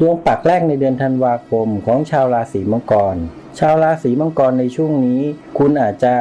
ดวงปักแรกในเดือนธันวาคมของชาวราศีมังกร ชาวราศีมังกรในช่วงนี้ คุณอาจจะ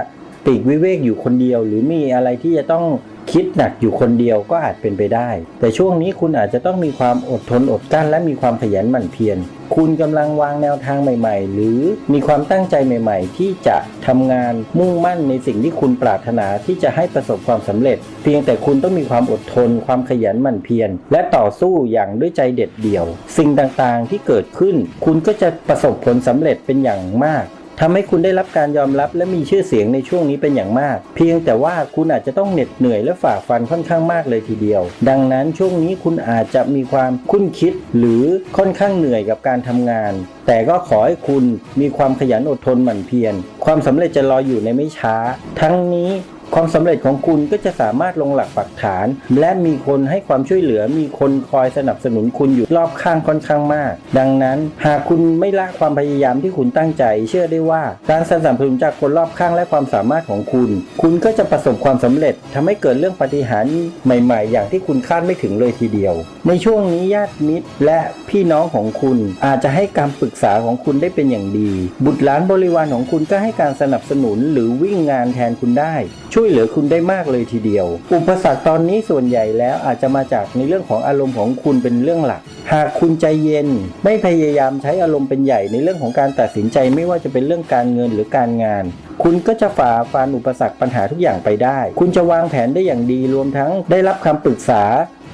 ปีกวิเวกอยู่คนเดียว หรือมีอะไรที่จะต้อง คิดหนักอยู่คนเดียวก็อาจเป็นไปได้ แต่ช่วงนี้คุณอาจจะต้องมีความอดทนอดกลั้นและมีความขยันหมั่นเพียรคุณกำลังวางแนวทางใหม่ ๆ หรือมีความตั้งใจใหม่ ๆ ที่จะทำงานมุ่งมั่นในสิ่งที่คุณปรารถนาที่จะให้ประสบความสำเร็จ เพียงแต่คุณต้องมีความอดทน ความขยันหมั่นเพียรและต่อสู้อย่างด้วยใจเด็ดเดี่ยว สิ่งต่างๆที่เกิดขึ้น คุณก็จะประสบผลสำเร็จเป็นอย่างมาก ทำให้คุณได้รับการยอมรับและมีชื่อเสียงในช่วงนี้เป็นอย่างมาก เพียงแต่ว่าคุณอาจจะต้องเหน็ดเหนื่อยและฝ่าฟันค่อนข้างมากเลยทีเดียว ดังนั้นช่วงนี้คุณอาจจะมีความคุ้นคิดหรือค่อนข้างเหนื่อยกับการทำงาน แต่ก็ขอให้คุณมีความขยันอดทนหมั่นเพียรความสำเร็จจะรออยู่ในไม่ช้า ทั้งนี้ ความสำเร็จของคุณก็จะสามารถลงหลักปักฐาน และมีคนให้ความช่วยเหลือมีคนคอยสนับสนุนคุณอยู่รอบข้างค่อนข้างมาก ดังนั้น หากคุณไม่ละความพยายามที่คุณตั้งใจ เชื่อได้ว่าการสนับสนุนจากคนรอบข้างและความสามารถของคุณ คุณก็จะประสบความสำเร็จทำให้เกิดเรื่องปฏิหารใหม่ ๆ อย่างที่คุณคาดไม่ถึงเลยทีเดียว ในช่วงนี้ญาติมิตร และพี่น้องของคุณอาจจะให้การปรึกษาของคุณได้เป็นอย่างดี บุตรหลานบริวารของคุณก็ให้การสนับสนุนหรือวิ่งงานแทนคุณได้ช่วยเหลือคุณได้มากเลยทีเดียว อุปสรรคตอนนี้ส่วนใหญ่แล้วอาจจะมาจากในเรื่องของอารมณ์ของคุณเป็นเรื่องหลัก หากคุณใจเย็น ไม่พยายามใช้อารมณ์เป็นใหญ่ในเรื่องของการตัดสินใจไม่ว่าจะเป็นเรื่องการเงินหรือการงาน คุณก็จะฝ่าฟันอุปสรรคปัญหาทุกอย่างไปได้ คุณจะวางแผนได้อย่างดีรวมทั้งได้รับคำปรึกษา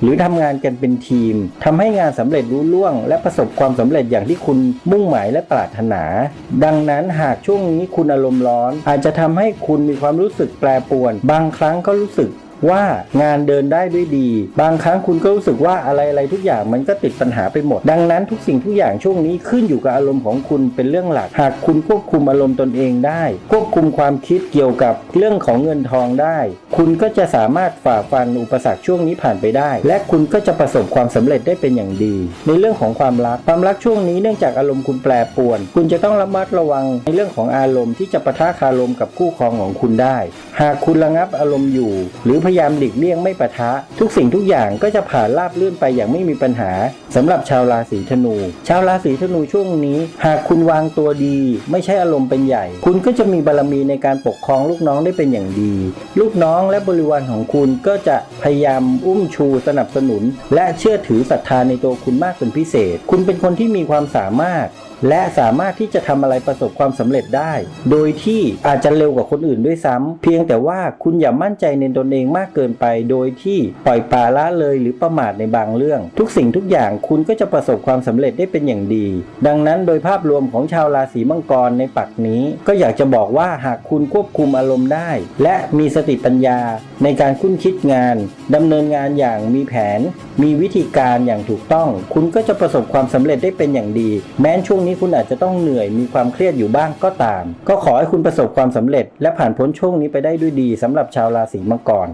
หรือทำงานกันเป็นทีมทำให้งานสำเร็จรุ่ล่วง และประสบความสำเร็จอย่างที่คุณมุ่งหมายและปรารถนา ดังนั้นหากช่วงนี้คุณอารมณ์ร้อน อาจจะทำให้คุณมีความรู้สึกแปรปรวน บางครั้งก็รู้สึกว่างานเดินได้ด้วยดี บางครั้งคุณก็รู้สึกว่าอะไรอะไรทุกอย่างมันก็ติดปัญหาไปหมด ดังนั้นทุกสิ่งทุกอย่างช่วงนี้ขึ้นอยู่กับอารมณ์ของคุณเป็นเรื่องหลัก หากคุณควบคุมอารมณ์ตนเองได้ ควบคุมความคิดเกี่ยวกับเรื่องของเงินทองได้คุณก็จะสามารถฝ่าฟันอุปสรรคช่วงนี้ผ่านไปได้ และคุณก็จะประสบความสำเร็จได้เป็นอย่างดี ในเรื่องของความรักความรักช่วงนี้เนื่องจากอารมณ์คุณแปรปรวน คุณจะต้องระมัดระวังในเรื่องของอารมณ์ที่จะประทะคารมกับคู่ครองของคุณได้ หากคุณระงับอารมณ์อยู่ หรือพยายามหลีกเลี่ยงไม่ประทะ ทุกสิ่งทุกอย่างก็จะผ่านราบรื่นไปอย่างไม่มีปัญหาสำหรับชาวราศีธนู ชาวราศีธนูช่วงนี้ หากคุณวางตัวดี ไม่ใช่อารมณ์เป็นใหญ่ คุณก็จะมีบารมีในการปกครองลูกน้องได้เป็นอย่างดี ลูกน้ององและบริวารของคุณก็จะพยายามอุ้มชูสนับสนุน และเชื่อถือศรัทธาในตัวคุณมากเป็นพิเศษ คุณเป็นคนที่มีความสามารถ และสามารถที่จะทำอะไรประสบความสำเร็จได้ โดยที่อาจจะเร็วกว่าคนอื่นด้วยซ้ำเพียงแต่ว่าคุณอย่ามั่นใจในตนเองมากเกินไป โดยที่ปล่อยปละละเลยหรือประมาทในบางเรื่อง ทุกสิ่งทุกอย่างคุณก็จะประสบความสำเร็จได้เป็นอย่างดี ดังนั้นโดยภาพรวมของชาวราศีมังกรในปักนี้ ก็อยากจะบอกว่าหากคุณควบคุมอารมณ์ได้ และมีสติปัญญาในการคุ้นคิดงานดำเนินงานอย่างมีแผนมีวิธีการอย่างถูกต้อง คุณก็จะประสบความสำเร็จได้เป็นอย่างดี แม้ช่วงนี้คุณอาจจะต้องเหนื่อยมีความเครียดอยู่บ้างก็ตาม ก็ขอให้คุณประสบความสำเร็จ และผ่านพ้นช่วงนี้ไปได้ด้วยดีสำหรับชาวราศีมังกร